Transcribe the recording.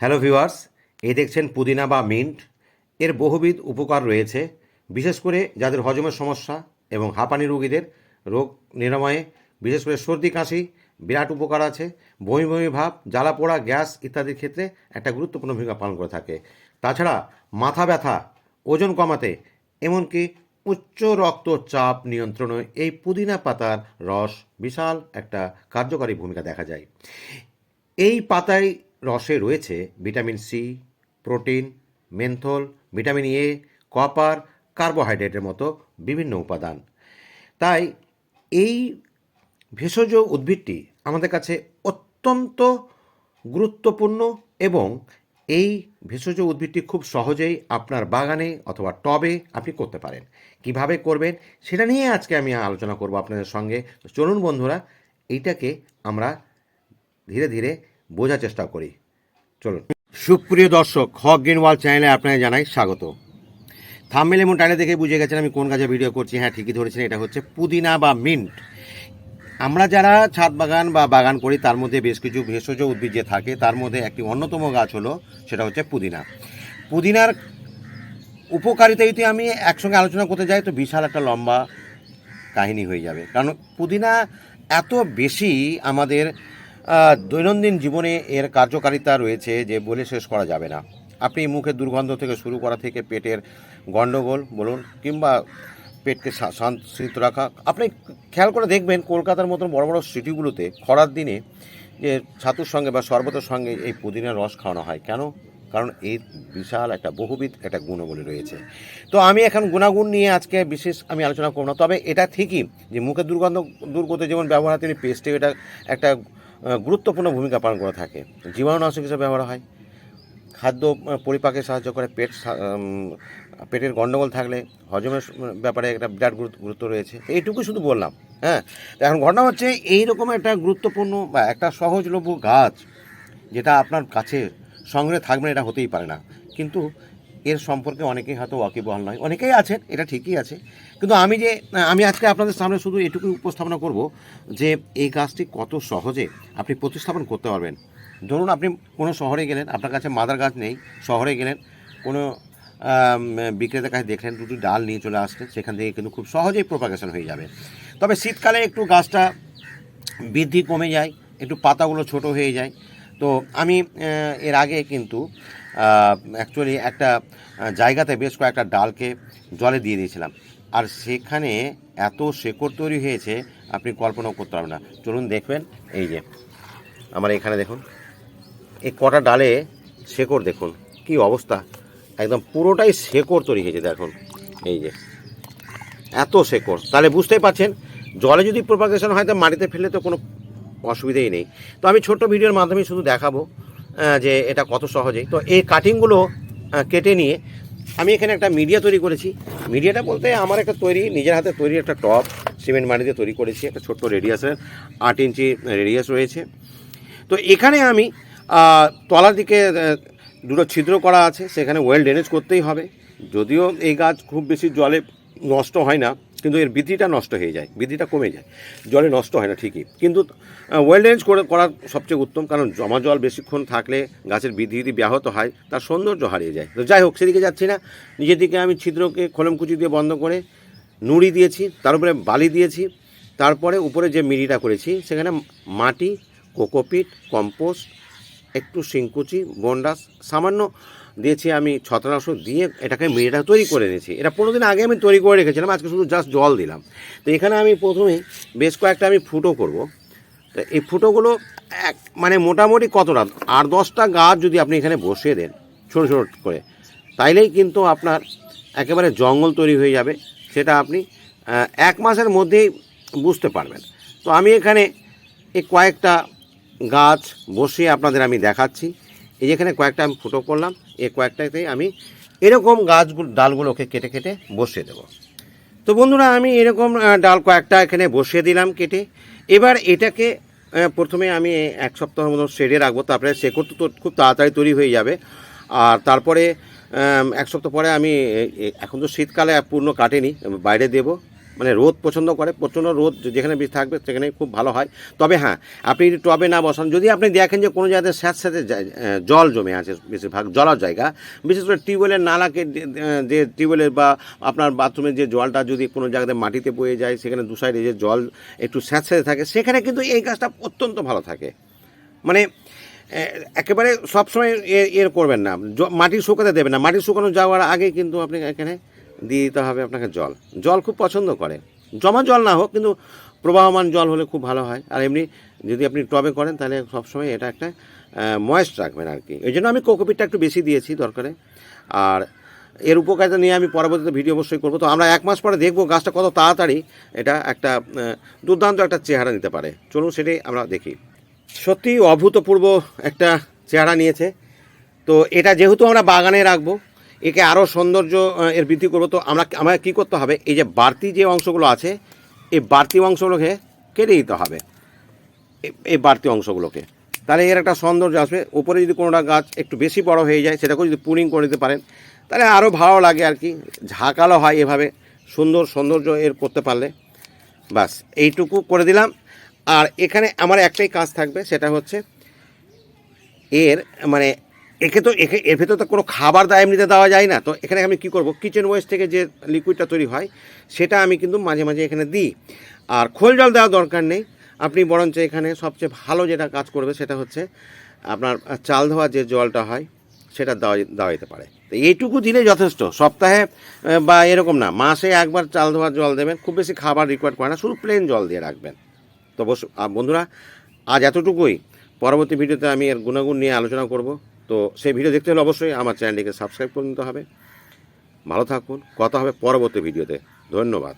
Hello viewers, এই দেখছেন পুদিনা বা মিন্ট। এর বহুবিধ উপকার রয়েছে, বিশেষ করে যাদের হজমের সমস্যা এবং হাঁপানি রোগীদের রোগ নিরাময়ে। বিশেষ করে সর্দি, কাশি বিরাট উপকার আছে। বমি বমি ভাব, জ্বালা পোড়া, গ্যাস ইত্যাদির ক্ষেত্রে একটা গুরুত্বপূর্ণ ভূমিকা পালন করে থাকে। তাছাড়া মাথা ব্যথা, ওজন কমাতে, এমনকি উচ্চ রক্তচাপ নিয়ন্ত্রণে এই পুদিনা পাতার রস বিশাল একটা কার্যকারী ভূমিকা দেখা যায়। এই পাতায় রসে রয়েছে vitamin C, protein, menthol, vitamin A, copper, কার্বোহাইড্রেটের মতো বিভিন্ন উপাদান। তাই এই ভেষজ উদ্ভিদটি আমাদের কাছে অত্যন্ত গুরুত্বপূর্ণ এবং এই ভেষজ উদ্ভিদটি খুব সহজেই আপনার বাগানে অথবা টবে আপনি করতে পারেন। কীভাবে করবেন সেটা নিয়ে আজকে আমি আলোচনা করব আপনাদের সঙ্গে। চলুন বন্ধুরা, এইটাকে আমরা ধীরে ধীরে বোঝার চেষ্টা করি। চলুন। সুপ্রিয় দর্শক, হক গ্রিন ওয়াল চ্যানেলে আপনাকে জানাই স্বাগত। থামমেল এবং টাইলে দেখে বুঝে গেছেন আমি কোন কাজে ভিডিও করছি। হ্যাঁ ঠিকই ধরেছেন, এটা হচ্ছে পুদিনা বা মিন্ট। আমরা যারা ছাদ বাগান বা বাগান করি, তার মধ্যে বেশ কিছু ভেষজ উদ্ভিদ যে থাকে, তার মধ্যে একটি অন্যতম গাছ হলো, সেটা হচ্ছে পুদিনা। পুদিনার উপকারিতা যদি আমি একসঙ্গে আলোচনা করতে যাই, তো বিশাল একটা লম্বা কাহিনী হয়ে যাবে। কারণ পুদিনা এত বেশি আমাদের দৈনন্দিন জীবনে এর কার্যকারিতা রয়েছে যে বলে শেষ করা যাবে না। আপনি মুখের দুর্গন্ধ থেকে শুরু করা থেকে পেটের গণ্ডগোল বলুন কিংবা পেটকে শান্ত রাখা, আপনি খেয়াল করে দেখবেন কলকাতার মতন বড় বড় সিটিগুলোতে খরার দিনে যে ছাতুর সঙ্গে বা শরবতের সঙ্গে এই পুদিনার রস খাওয়ানো হয়। কেন? কারণ এর বিশাল একটা, বহুবিধ একটা গুণবলী রয়েছে। তো আমি এখন গুণাগুণ নিয়ে আজকে বিশেষ আমি আলোচনা করব না। তবে এটা ঠিকই যে মুখের দুর্গন্ধ দূর করতে যেমন ব্যবহার তেমনি পেস্টে এটা একটা গুরুত্বপূর্ণ ভূমিকা পালন করে থাকে। জীবাণুনাশক হিসেবে ব্যবহার হয়। খাদ্য পরিপাকে সাহায্য করে পেট পেটের গণ্ডগোল থাকলে হজমের ব্যাপারে একটা বিরাট গুরুত্ব রয়েছে। এইটুকু শুধু বললাম হ্যাঁ? এখন ঘটনা হচ্ছে, এইরকম একটা গুরুত্বপূর্ণ বা একটা সহজলভ্য গাছ যেটা আপনার কাছে সংগ্রহে থাকবে না, এটা হতেই পারে না। কিন্তু এর সম্পর্কে অনেকেই হয়তো ওয়াকিবহাল নয়। অনেকেই আছেন, এটা ঠিকই আছে। কিন্তু আমি যে, আমি আজকে আপনাদের সামনে শুধু এটুকু উপস্থাপনা করব যে এই গাছটি কত সহজে আপনি প্রতিস্থাপন করতে পারবেন। ধরুন আপনি কোনো শহরে গেলেন, আপনার কাছে মাদার গাছ নেই, শহরে গেলেন, কোনো বিক্রেতার কাছে দেখলেন, দুটি ডাল নিয়ে চলে আসলেন, সেখান থেকে কিন্তু খুব সহজেই প্রোপাগেশন হয়ে যাবে। তবে শীতকালে একটু গাছটা বৃদ্ধি কমে যায়, একটু পাতাগুলো ছোট হয়ে যায়। তো আমি এর আগে কিন্তু অ্যাকচুয়ালি একটা জায়গাতে বেশ কয়েকটা ডালকে জলে দিয়ে দিয়েছিলাম। আর সেখানে এত শেকড় তৈরি হয়েছে, আপনি কল্পনাও করতে পারবেন না। চলুন দেখবেন, এই যে, আমার এখানে দেখুন, এই কটা ডালে শেকড় দেখুন, কি অবস্থা। একদম পুরোটাই শেকড় তৈরি হয়েছে, দেখুন, এই যে, এত শেকড়। তাহলে বুঝতেই পারছেন, জলে যদি প্রোপাগেশন হয়, তো মাটিতে ফেললে তো কোনো অসুবিধাই নেই। তো আমি ছোট্ট ভিডিওর মাধ্যমে শুধু দেখাবো যে এটা কত সহজেই। তো এই কাটিংগুলো কেটে নিয়ে আমি এখানে একটা মিডিয়া তৈরি করেছি। মিডিয়াটা বলতে আমার একটা তৈরি, নিজের হাতে তৈরি একটা টপ সিমেন্ট মাটি দিয়ে তৈরি করেছি, একটা ছোট্ট রেডিয়াসের আট ইঞ্চি রেডিয়াস রয়েছে। তো এখানে আমি তলার দিকে দুটো ছিদ্র করা আছে, সেখানে ওয়েল ড্রেনেজ করতেই হবে। যদিও এই গাছ খুব বেশি জলে নষ্ট হয় না কিন্তু এর বৃদ্ধিটা নষ্ট হয়ে যায়, বৃদ্ধিটা কমে যায়। জলে নষ্ট হয় না, ঠিকই। কিন্তু ওয়েল ড্রেনেজ করে, করা সবচেয়ে উত্তম, কারণ জমা জল বেশিক্ষণ থাকলে গাছের বৃদ্ধি যদি ব্যাহত হয়, তার সৌন্দর্য হারিয়ে যায়। তো যাই হোক, সেদিকে যাচ্ছি না। নিজের দিকে আমি ছিদ্রকে খোলমকুচি দিয়ে বন্ধ করে নুড়ি দিয়েছি, তার উপরে বালি দিয়েছি। তারপরে উপরে যে মিড়িটা করেছি, সেখানে মাটি, কোকোপিট, কম্পোস্ট, একটু শিংকুচি বন্ডাস সামান্য দিয়েছি আমি ছত্রাকনাশক দিয়ে এটাকে মিড়িটা তৈরি করে নিয়েছি এটা পনেরো দিন আগে আমি তৈরি করে রেখেছিলাম, আজকে শুধু জাস্ট জল দিলাম। তো এখানে আমি প্রথমেই বেশ কয়েকটা আমি ফুটো করব। তো এই ফুটোগুলো এক মানে মোটামুটি কতটা? আর দশটা গাছ যদি আপনি এখানে বসিয়ে দেন, ছোটো ছোটো করে, তাইলেই কিন্তু আপনার একেবারে জঙ্গল তৈরি হয়ে যাবে। সেটা আপনি এক মাসের মধ্যেই বুঝতে পারবেন। তো আমি এখানে এই কয়েকটা গাছ বসিয়ে আপনাদের আমি দেখাচ্ছি। এই যেখানে কয়েকটা আমি ফুটো করলাম, এই কয়েকটাতেই আমি এরকম গাছগুলো, ডালগুলোকে কেটে কেটে বসিয়ে দেবো। তো বন্ধুরা, আমি এরকম ডাল কয়েকটা এখানে বসিয়ে দিলাম কেটে। এবার এটাকে প্রথমে আমি এক সপ্তাহের মতো শেডে রাখব, তারপরে শেকড় তো তো খুব তাড়াতাড়ি তৈরি হয়ে যাবে। আর তারপরে এক সপ্তাহ পরে আমি এখন তো শীতকালে পূর্ণ কাটেনি, বাইরে দেব। মানে রোদ পছন্দ করে প্রচণ্ড রোদ যেখানে বেশি থাকবে সেখানে খুব ভালো হয়। তবে হ্যাঁ আপনি যদি টবে না বসান যদি আপনি দেখেন যে কোনো জায়গাতে স্যাঁতস্যাঁতে জায়- আহ, জল জমে আছে বেশিরভাগ জলার জায়গা বিশেষ করে টিউবওয়েলের নালাকে যে- টিউবওয়েলের বা আপনার বাথরুমের যে জলটা যদি কোনো জায়গাতে মাটিতে বয়ে যায় সেখানে দু সাইডে যে জল একটু স্যাঁতস্যাঁতে থাকে সেখানে কিন্তু এই গাছটা অত্যন্ত ভালো থাকে। মানে একেবারে সবসময় এর করবেন না। মাটি শুকাতে দেবেন না। মাটি শুকানো যাওয়ার আগে কিন্তু আপনি এখানে দিয়ে দিতে হবে আপনাকে জল। জল খুব পছন্দ করে। জমা জল না হোক, কিন্তু প্রবাহমান জল হলে খুব ভালো হয়। আর এমনি যদি আপনি টবে করেন, তাহলে সবসময় এটা একটা ময়েস্ট রাখবেন আর কি এই জন্য আমি কোকোপিটটা একটু বেশি দিয়েছি দরকারে। আর এর উপকারিতা নিয়ে আমি পরবর্তীতে ভিডিও অবশ্যই করব। তো আমরা এক মাস পরে দেখব গাছটা কত তাড়াতাড়ি এটা একটা দুর্দান্ত একটা চেহারা নিতে পারে। চলুন সেটাই আমরা দেখি। সত্যি অভূতপূর্ব একটা চেহারা নিয়েছে। তো এটা যেহেতু আমরা বাগানে রাখব একে আরও সৌন্দর্য এর বৃদ্ধি করব। তো আমরা আমাকে কী করতে হবে? এই যে বাড়তি যে অংশগুলো আছে, এই বাড়তি অংশগুলোকে কেটে দিতে হবে। এই বাড়তি অংশগুলোকে। তাহলে এর একটা সৌন্দর্য আসবে। উপরে যদি কোনোটা গাছ একটু বেশি বড় হয়ে যায়, সেটাকেও যদি পুরিং করে দিতে পারেন, তাহলে আরও ভালো লাগে আর কি। ঝাঁকালো হয় এভাবে। সুন্দর সৌন্দর্য এর করতে পারলে। বাস এইটুকু করে দিলাম। আর এখানে আমার একটাই কাজ থাকবে, সেটা হচ্ছে এর মানে একে তো একে, এর ভেতর তো কোনো খাবার দায় এমনিতে দেওয়া যায় না। তো এখানে আমি কি করব? কিচেন ওয়েস্ট থেকে যে লিকুইডটা তৈরি হয়, সেটা আমি কিন্তু মাঝে মাঝে এখানে দিই। আর খোল জল দেওয়ার দরকার নেই। আপনি বরঞ্চ এখানে সবচেয়ে ভালো যেটা কাজ করবে সেটা হচ্ছে আপনার চাল ধোয়া যে জলটা হয়, সেটা দেওয়া দেওয়া যেতে পারে। তো এইটুকু দিলে যথেষ্ট। সপ্তাহে বা এরকম না, মাসে একবার চাল ধোয়ার জল দেবেন, খুব বেশি খাবার রিকোয়ার করে না, শুধু প্লেন জল দিয়ে রাখবেন। তো বন্ধুরা, আজ এতটুকুই। পরবর্তী ভিডিওতে আমি এর গুণাগুণ নিয়ে আলোচনা করব। তো সেই ভিডিও দেখতে হলে অবশ্যই আমার চ্যানেলটিকে সাবস্ক্রাইব করে নিতে হবে। ভালো থাকুন, কথা হবে পরবর্তী ভিডিওতে। ধন্যবাদ।